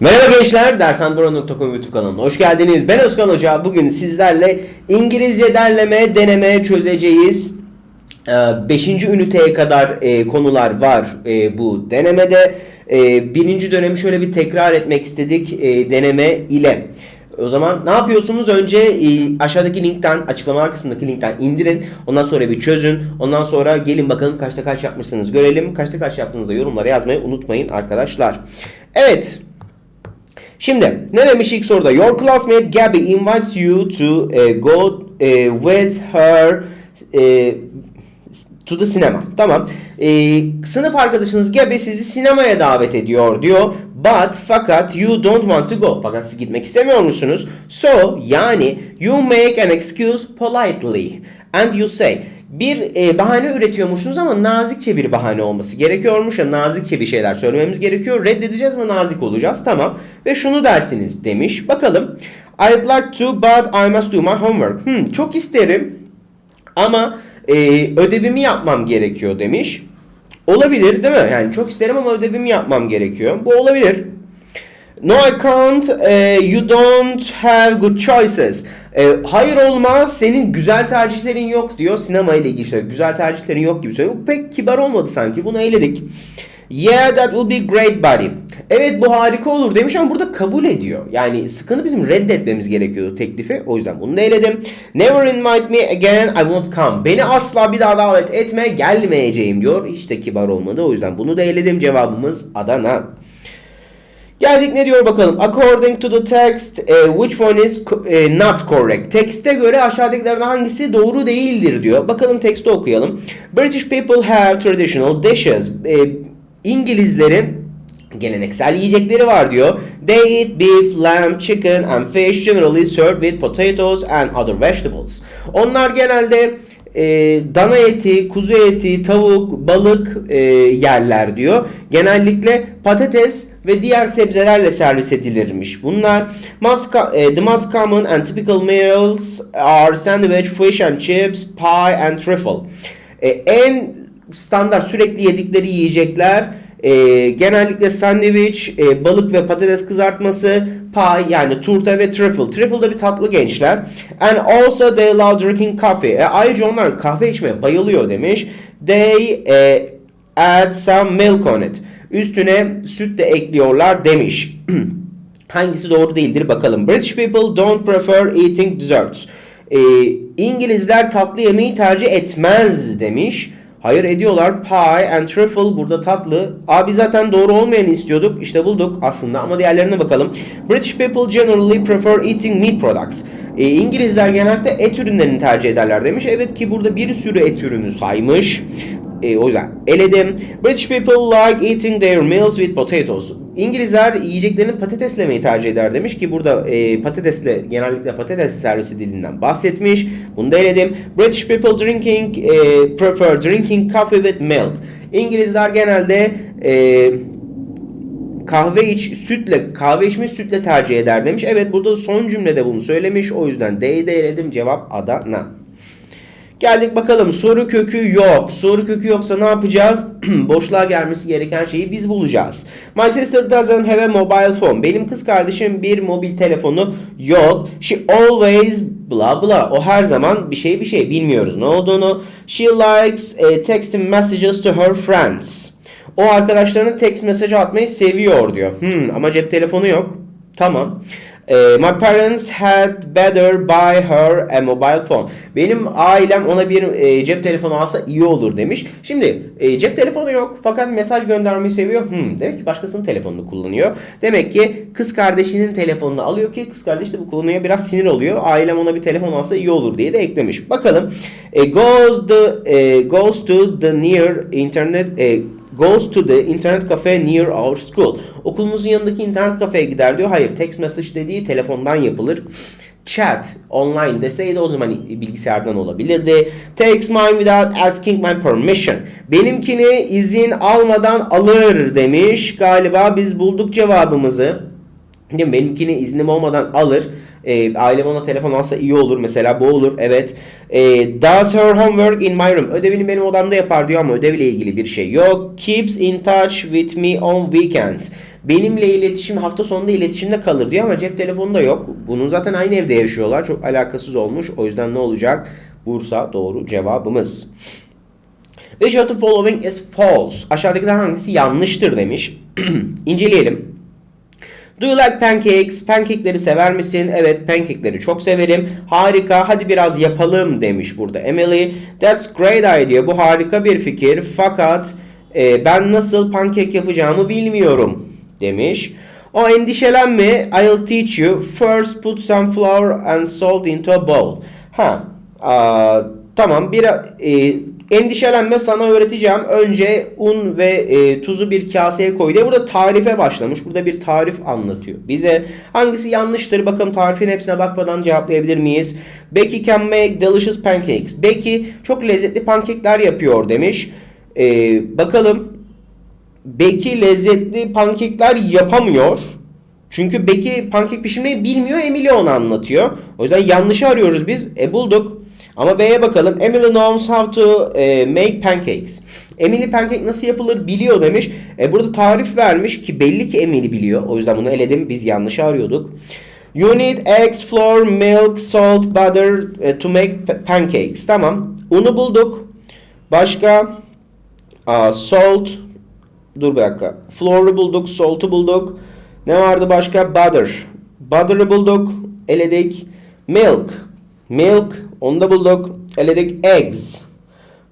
Merhaba gençler, dershanbura.com YouTube kanalına hoş geldiniz. Ben Özkan Hoca. Bugün sizlerle İngilizce derleme, deneme çözeceğiz. 5. üniteye kadar e, konular var e, bu denemede. E, birinci dönemi şöyle bir tekrar etmek istedik deneme ile. O zaman ne yapıyorsunuz? Önce aşağıdaki linkten, açıklama kısmındaki linkten indirin. Ondan sonra bir çözün. Ondan sonra gelin bakalım kaçta kaç yapmışsınız görelim. Kaçta kaç yaptığınızda yorumlara yazmayı unutmayın arkadaşlar. Evet. Şimdi ne demiş ilk soruda? Your classmate Gabby invites you to uh, go uh, with her uh, to the cinema. Tamam. Ee, sınıf arkadaşınız Gabby sizi sinemaya davet ediyor diyor. But fakat you don't want to go. Fakat siz gitmek istemiyor musunuz? So yani you make an excuse politely and you say bir e, bahane üretiyormuşsunuz ama nazikçe bir bahane olması gerekiyormuş ya nazikçe bir şeyler söylememiz gerekiyor. Reddedeceğiz ama nazik olacağız. Tamam. Ve şunu dersiniz demiş. Bakalım. I'd like to but I must do my homework. Hmm, çok isterim ama e, ödevimi yapmam gerekiyor demiş. Olabilir değil mi? Yani çok isterim ama ödevimi yapmam gerekiyor. Bu olabilir. No I can't. eh, you don't have good choices. Eh, hayır olmaz. Senin güzel tercihlerin yok diyor. Sinema ile ilgili güzel tercihlerin yok gibi söylüyor. Pek kibar olmadı sanki. Bunu eledik. Yeah that will be great buddy. Evet bu harika olur demiş ama burada kabul ediyor. Yani sıkıntı bizim reddetmemiz gerekiyordu teklifi. O yüzden bunu da eledim. Never invite me again I won't come. Beni asla bir daha davet etme gelmeyeceğim diyor. Hiç de kibar olmadı. O yüzden bunu da eledim. Cevabımız Adana. Geldik ne diyor bakalım. According to the text, eh, which one is eh, not correct? Tekste göre aşağıdakilerden hangisi doğru değildir diyor. Bakalım teksti okuyalım. British people have traditional dishes. Eh, İngilizlerin geleneksel yiyecekleri var diyor. They eat beef, lamb, chicken and fish generally served with potatoes and other vegetables. Onlar genelde e, dana eti, kuzu eti, tavuk, balık e, yerler diyor. Genellikle patates ve diğer sebzelerle servis edilirmiş. Bunlar most, co- e, the most common and typical meals are sandwich, fish and chips, pie and truffle. E, en standart sürekli yedikleri yiyecekler e, genellikle sandviç, e, balık ve patates kızartması, pie yani turta ve truffle. Truffle da bir tatlı gençler. And also they love drinking coffee. E, ayrıca onlar kahve içmeye bayılıyor demiş. They e, add some milk on it. Üstüne süt de ekliyorlar demiş. Hangisi doğru değildir bakalım. British people don't prefer eating desserts. E, İngilizler tatlı yemeği tercih etmez demiş. Hayır ediyorlar. Pie and truffle burada tatlı. Abi zaten doğru olmayanı istiyorduk. İşte bulduk aslında ama diğerlerine bakalım. British people generally prefer eating meat products. E, İngilizler genellikle et ürünlerini tercih ederler demiş. Evet ki burada bir sürü et ürünü saymış. E, o yüzden eledim. British people like eating their meals with potatoes. İngilizler yiyeceklerini patatesle yemeyi tercih eder demiş ki burada e, patatesle genellikle patatesle servis edildiğinden bahsetmiş. Bunu da eledim. British people drinking e, prefer drinking coffee with milk. İngilizler genelde e, kahve iç sütle kahve içmeyi sütle tercih eder demiş. Evet burada son cümlede bunu söylemiş. O yüzden D'yi de eledim. Cevap Adana. Geldik bakalım soru kökü yok. Soru kökü yoksa ne yapacağız? Boşluğa gelmesi gereken şeyi biz bulacağız. My sister doesn't have a mobile phone. Benim kız kardeşim bir mobil telefonu yok. She always bla bla. O her zaman bir şey bir şey bilmiyoruz ne olduğunu. She likes eh, texting messages to her friends. O arkadaşlarına text mesajı atmayı seviyor diyor. Hmm, ama cep telefonu yok. Tamam. Ee, my parents had better buy her a mobile phone. Benim ailem ona bir e, cep telefonu alsa iyi olur demiş. Şimdi e, cep telefonu yok fakat mesaj göndermeyi seviyor. Hmm, demek ki başkasının telefonunu kullanıyor. Demek ki kız kardeşinin telefonunu alıyor ki kız kardeş de bu konuya biraz sinir oluyor. Ailem ona bir telefon alsa iyi olur diye de eklemiş. Bakalım. E, goes the e, goes to the near internet e, goes to the internet cafe near our school. Okulumuzun yanındaki internet kafeye gider diyor. Hayır, text message dediği telefondan yapılır. Chat online deseydi o zaman bilgisayardan olabilirdi. Takes mine without asking my permission. Benimkini izin almadan alır demiş. Galiba biz bulduk cevabımızı. Değil mi? Benimkini iznim olmadan alır. E, ailem ona telefon alsa iyi olur. Mesela bu olur. Evet. E, does her homework in my room. Ödevini benim odamda yapar diyor ama ödeviyle ilgili bir şey yok. Keeps in touch with me on weekends. benimle iletişim hafta sonunda iletişimde kalır diyor ama cep telefonu da yok. Bunun zaten aynı evde yaşıyorlar. Çok alakasız olmuş. O yüzden ne olacak? Bursa doğru cevabımız. Which of the following is false? Aşağıdakilerden hangisi yanlıştır demiş. İnceleyelim. Do you like pancakes? Pancake'leri sever misin? Evet, pancake'leri çok severim. Harika, hadi biraz yapalım demiş burada Emily. That's great idea. Bu harika bir fikir. Fakat e, ben nasıl pancake yapacağımı bilmiyorum demiş. O endişelenme. I'll teach you. First put some flour and salt into a bowl. Ha, aa, tamam. Bir e, endişelenme sana öğreteceğim. Önce un ve e, tuzu bir kaseye koy diye. Burada tarife başlamış. Burada bir tarif anlatıyor. Bize hangisi yanlıştır? Bakalım tarifin hepsine bakmadan cevaplayabilir miyiz? Becky can make delicious pancakes. Becky çok lezzetli pankekler yapıyor demiş. E, bakalım. Becky lezzetli pankekler yapamıyor. Çünkü Becky pankek pişirmeyi bilmiyor. Emily onu anlatıyor. O yüzden yanlışı arıyoruz biz. E bulduk. Ama B'ye bakalım. Emily knows how to e, make pancakes. Emily pancake nasıl yapılır biliyor demiş. E, burada tarif vermiş ki belli ki Emily biliyor. O yüzden bunu eledim. Biz yanlış arıyorduk. You need eggs, flour, milk, salt, butter e, to make pa- pancakes. Tamam. Unu bulduk. Başka Aa, salt. Dur bir dakika. Flour'u bulduk. Salt'u bulduk. Ne vardı başka? Butter. Butter'ı bulduk. Eledik. Milk. Milk. Onu da bulduk. Eledik. Eggs.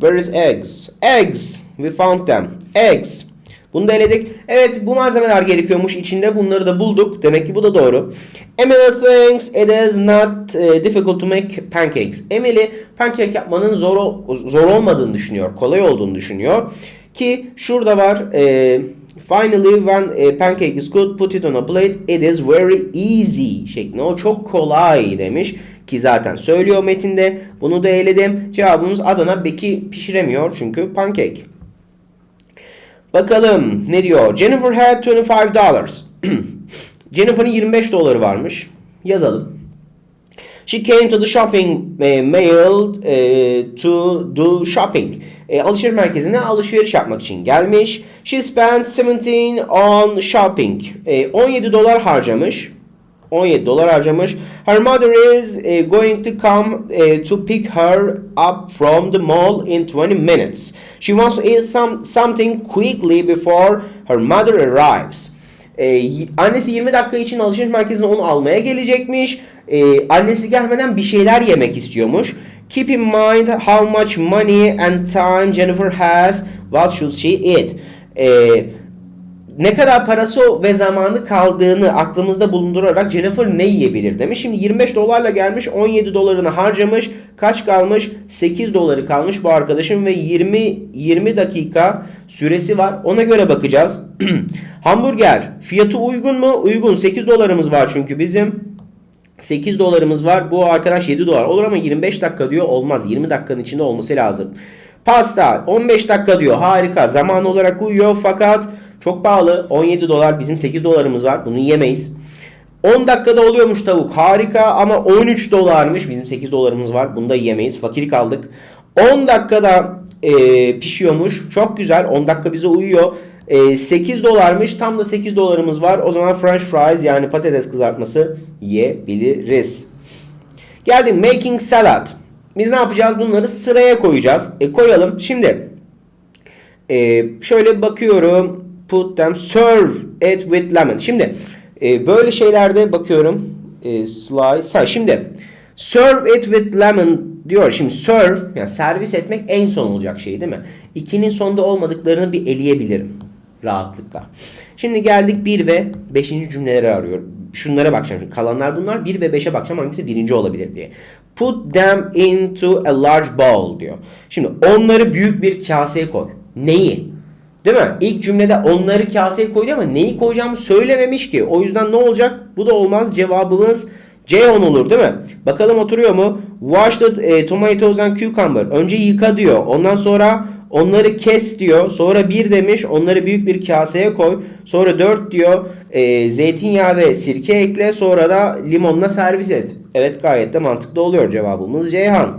Where is eggs? Eggs. We found them. Eggs. Bunu da eledik. Evet bu malzemeler gerekiyormuş içinde. Bunları da bulduk. Demek ki bu da doğru. Emily thinks it is not eh, difficult to make pancakes. Emily pancake yapmanın zor zor olmadığını düşünüyor. Kolay olduğunu düşünüyor. Ki şurada var. eh, finally when a pancake is good put it on a plate. It is very easy şeklinde. O çok kolay demiş. Ki zaten söylüyor metinde. Bunu da eledim. Cevabımız Adana Beki pişiremiyor çünkü pancake. Bakalım ne diyor? Jennifer had 25 dollars. Jennifer'ın 25 doları varmış. Yazalım. She came to the shopping eh, mall eh, to do shopping. Eh, alışveriş merkezine alışveriş yapmak için gelmiş. She spent 17 on shopping. Eh, 17 dolar harcamış. 17 dolar harcamış. Her mother is eh, going to come eh, to pick her up from the mall in 20 minutes. She wants to eat some, something quickly before her mother arrives. Y- annesi 20 dakika için alışveriş merkezine onu almaya gelecekmiş. Ee, annesi gelmeden bir şeyler yemek istiyormuş. Keep in mind how much money and time Jennifer has. What should she eat? Ee, ne kadar parası ve zamanı kaldığını aklımızda bulundurarak Jennifer ne yiyebilir demiş. Şimdi 25 dolarla gelmiş 17 dolarını harcamış. Kaç kalmış? 8 doları kalmış bu arkadaşın ve 20 20 dakika süresi var. Ona göre bakacağız. Hamburger fiyatı uygun mu? Uygun. 8 dolarımız var çünkü bizim. 8 dolarımız var. Bu arkadaş 7 dolar. Olur ama 25 dakika diyor. Olmaz. 20 dakikanın içinde olması lazım. Pasta 15 dakika diyor. Harika. Zaman olarak uyuyor fakat çok pahalı. 17 dolar. Bizim 8 dolarımız var. Bunu yemeyiz. 10 dakikada oluyormuş tavuk. Harika ama 13 dolarmış. Bizim 8 dolarımız var. Bunu da yemeyiz. Fakir kaldık. 10 dakikada e, pişiyormuş. Çok güzel. 10 dakika bize uyuyor. E, 8 dolarmış. Tam da 8 dolarımız var. O zaman french fries yani patates kızartması yiyebiliriz. Geldim making salad. Biz ne yapacağız? Bunları sıraya koyacağız. E, koyalım. Şimdi e, şöyle bakıyorum. Put them serve it with lemon. Şimdi e, böyle şeylerde bakıyorum. E, slice. Ha, şimdi serve it with lemon diyor. Şimdi serve yani servis etmek en son olacak şey değil mi? İkinin sonda olmadıklarını bir eleyebilirim rahatlıkla. Şimdi geldik 1 ve 5. cümleleri arıyorum. Şunlara bakacağım. Şimdi kalanlar bunlar. 1 ve 5'e bakacağım hangisi birinci olabilir diye. Put them into a large bowl diyor. Şimdi onları büyük bir kaseye koy. Neyi? Değil mi? İlk cümlede onları kaseye koydu ama neyi koyacağımı söylememiş ki. O yüzden ne olacak? Bu da olmaz. Cevabımız Ceyhun olur değil mi? Bakalım oturuyor mu? Wash the e, tomatoes and cucumber. Önce yıka diyor. Ondan sonra onları kes diyor. Sonra bir demiş onları büyük bir kaseye koy. Sonra dört diyor e, zeytinyağı ve sirke ekle. Sonra da limonla servis et. Evet gayet de mantıklı oluyor cevabımız Ceyhan.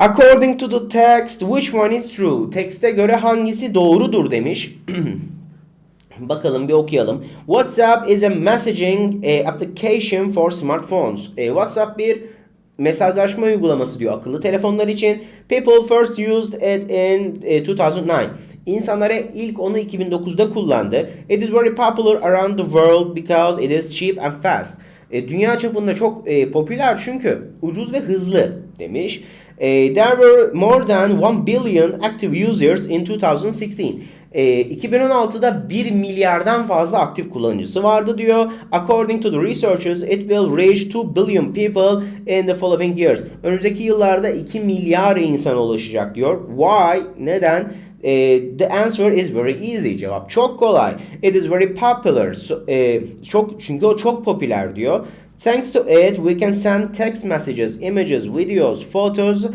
According to the text, which one is true? Tekste göre hangisi doğrudur demiş. Bakalım bir okuyalım. WhatsApp is a messaging application for smartphones. Eh, WhatsApp bir mesajlaşma uygulaması diyor akıllı telefonlar için. People first used it in eh, 2009. İnsanlara ilk onu 2009'da kullandı. It is very popular around the world because it is cheap and fast. E, dünya çapında çok e, popüler çünkü ucuz ve hızlı demiş. E, there were more than 1 billion active users in 2016. E, 2016'da 1 milyardan fazla aktif kullanıcısı vardı diyor. According to the researchers, it will reach 2 billion people in the following years. Önümüzdeki yıllarda 2 milyar insana ulaşacak diyor. Why? Neden? E, the answer is very easy. Cevap çok kolay. It is very popular. So, e, çok çünkü o çok popüler diyor. Thanks to it, we can send text messages, images, videos, photos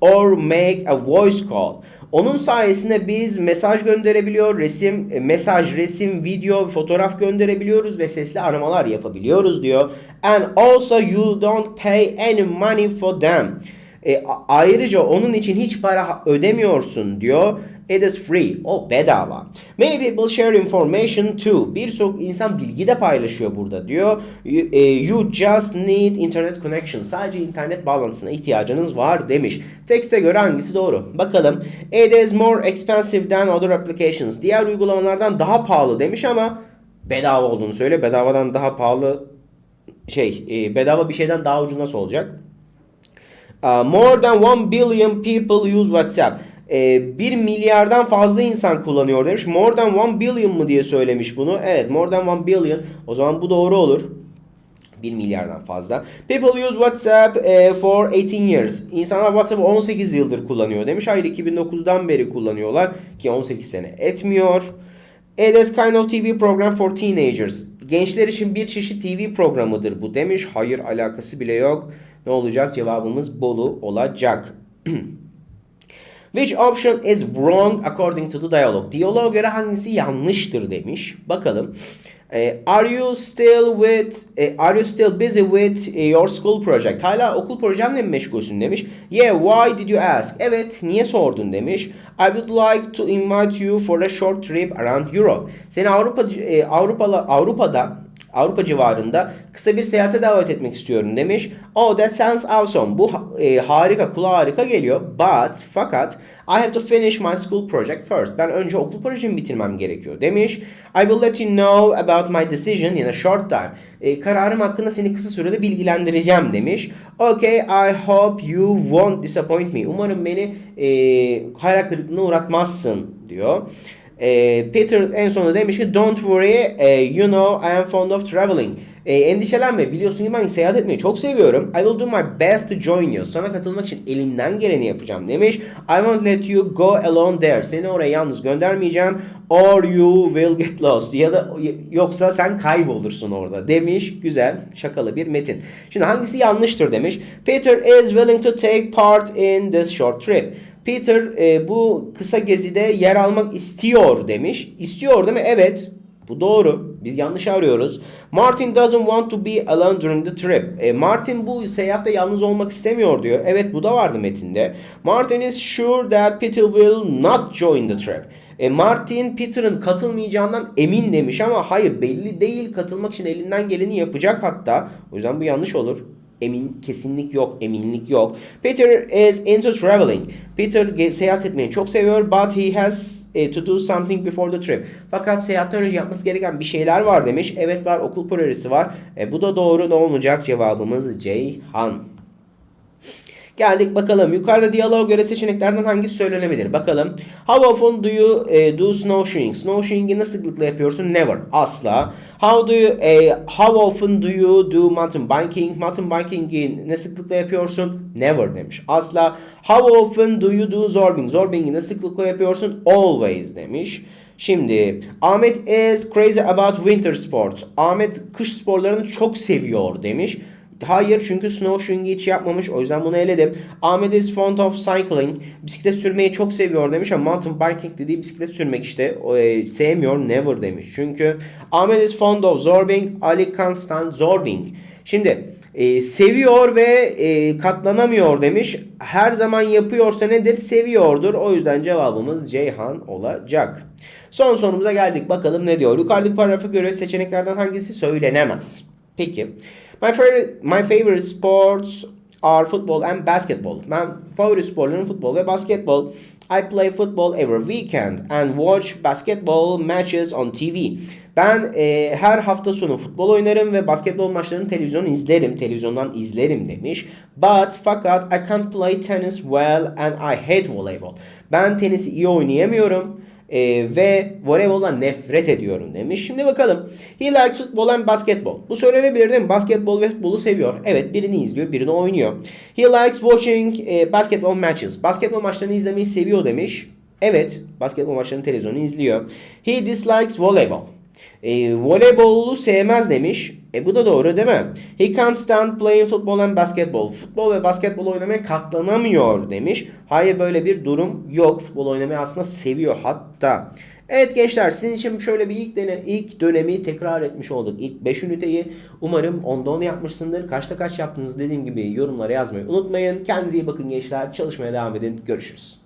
or make a voice call. Onun sayesinde biz mesaj gönderebiliyor, resim, e, mesaj, resim, video, fotoğraf gönderebiliyoruz ve sesli aramalar yapabiliyoruz diyor. And also you don't pay any money for them. E, ayrıca onun için hiç para ödemiyorsun diyor. It is free. O bedava. Many people share information too. Birçok insan bilgi de paylaşıyor burada diyor. You, e, you just need internet connection. Sadece internet bağlantısına ihtiyacınız var demiş. Tekste göre hangisi doğru? Bakalım. It is more expensive than other applications. Diğer uygulamalardan daha pahalı demiş ama bedava olduğunu söyle. Bedavadan daha pahalı şey, e, bedava bir şeyden daha ucuz nasıl olacak? Uh, more than 1 billion people use WhatsApp. Ee, 1 milyardan fazla insan kullanıyor demiş. More than 1 billion mı diye söylemiş bunu. Evet more than 1 billion. O zaman bu doğru olur. 1 milyardan fazla. People use WhatsApp eh, for 18 years. İnsanlar WhatsApp'ı 18 yıldır kullanıyor demiş. Hayır 2009'dan beri kullanıyorlar ki 18 sene etmiyor. It is kind of TV program for teenagers. Gençler için bir çeşit TV programıdır bu demiş. Hayır alakası bile yok. Ne olacak? Cevabımız Bolu olacak. Which option is wrong according to the dialogue? Diyaloğa göre hangisi yanlıştır demiş. Bakalım. Eh, are you still with eh, Are you still busy with eh, your school project? Hala okul projenle mi meşgulsün demiş. Yeah, why did you ask? Evet, niye sordun demiş. I would like to invite you for a short trip around Europe. Seni Avrupa Avrupa Avrupa'da Avrupa civarında kısa bir seyahate davet etmek istiyorum demiş. Oh that sounds awesome. Bu e, harika, kulağa harika geliyor. But fakat I have to finish my school project first. Ben önce okul projemi bitirmem gerekiyor demiş. I will let you know about my decision in a short time. E, kararım hakkında seni kısa sürede bilgilendireceğim demiş. Okay, I hope you won't disappoint me. Umarım beni e, hayal kırıklığına uğratmazsın diyor. E, Peter en sonunda demiş ki don't worry e, you know I am fond of traveling. E, endişelenme biliyorsun ki ben seyahat etmeyi çok seviyorum. I will do my best to join you. Sana katılmak için elimden geleni yapacağım demiş. I won't let you go alone there. Seni oraya yalnız göndermeyeceğim. Or you will get lost. Ya da yoksa sen kaybolursun orada demiş. Güzel şakalı bir metin. Şimdi hangisi yanlıştır demiş. Peter is willing to take part in this short trip. Peter e, bu kısa gezide yer almak istiyor demiş. İstiyor değil mi? Evet. Bu doğru. Biz yanlış arıyoruz. Martin doesn't want to be alone during the trip. E, Martin bu seyahatte yalnız olmak istemiyor diyor. Evet bu da vardı metinde. Martin is sure that Peter will not join the trip. E, Martin Peter'ın katılmayacağından emin demiş ama hayır belli değil. Katılmak için elinden geleni yapacak hatta. O yüzden bu yanlış olur. Emin kesinlik yok, eminlik yok. Peter is into traveling. Peter seyahat etmeyi çok seviyor but he has eh, to do something before the trip. Fakat seyahatten önce yapması gereken bir şeyler var demiş. Evet var, okul projesi var. E, bu da doğru. Ne olacak? Cevabımız Ceyhan. Geldik bakalım. Yukarıda diyaloğa göre seçeneklerden hangisi söylenebilir? Bakalım. How often do you eh, do snowshoeing? Snowshoeing'i ne sıklıkla yapıyorsun? Never. Asla. How do you eh, how often do you do mountain biking? Mountain biking'i ne sıklıkla yapıyorsun? Never demiş. Asla. How often do you do zorbing? Zorbing'i ne sıklıkla yapıyorsun? Always demiş. Şimdi Ahmet is crazy about winter sports. Ahmet kış sporlarını çok seviyor demiş. Hayır çünkü snowshoeing'i hiç yapmamış. O yüzden bunu eledim. Ahmet is fond of cycling. Bisiklet sürmeyi çok seviyor demiş ama mountain biking dediği bisiklet sürmek işte. O, e, sevmiyor never demiş. Çünkü Ahmet is fond of zorbing. Ali can't stand zorbing. Şimdi E, seviyor ve e, katlanamıyor demiş. Her zaman yapıyorsa nedir? Seviyordur. O yüzden cevabımız Ceyhan olacak. Son sorumuza geldik. Bakalım ne diyor? Yukarıdaki paragrafa göre seçeneklerden hangisi söylenemez? Peki. My favorite, my favorite sports are football and basketball. Ben favori sporlarım futbol ve basketbol. I play football every weekend and watch basketball matches on TV. Ben e, her hafta sonu futbol oynarım ve basketbol maçlarını televizyon izlerim. Televizyondan izlerim demiş. But fakat I can't play tennis well and I hate volleyball. Ben tenisi iyi oynayamıyorum. Ee, ve voleyboldan nefret ediyorum demiş. Şimdi bakalım. He likes football and basketball. Bu söylenebilir değil mi? Basketbol ve futbolu seviyor. Evet birini izliyor birini oynuyor. He likes watching e, basketball matches. Basketbol maçlarını izlemeyi seviyor demiş. Evet basketbol maçlarını televizyonu izliyor. He dislikes volleyball. E, voleybolu sevmez demiş. E bu da doğru değil mi? He can't stand playing football and basketball. Futbol ve basketbol oynamaya katlanamıyor demiş. Hayır böyle bir durum yok. Futbol oynamayı aslında seviyor hatta. Evet gençler sizin için şöyle bir ilk, dönem, ilk dönemi tekrar etmiş olduk. İlk 5 üniteyi umarım onda onu yapmışsındır. Kaçta kaç yaptınız dediğim gibi yorumlara yazmayı unutmayın. Kendinize iyi bakın gençler. Çalışmaya devam edin. Görüşürüz.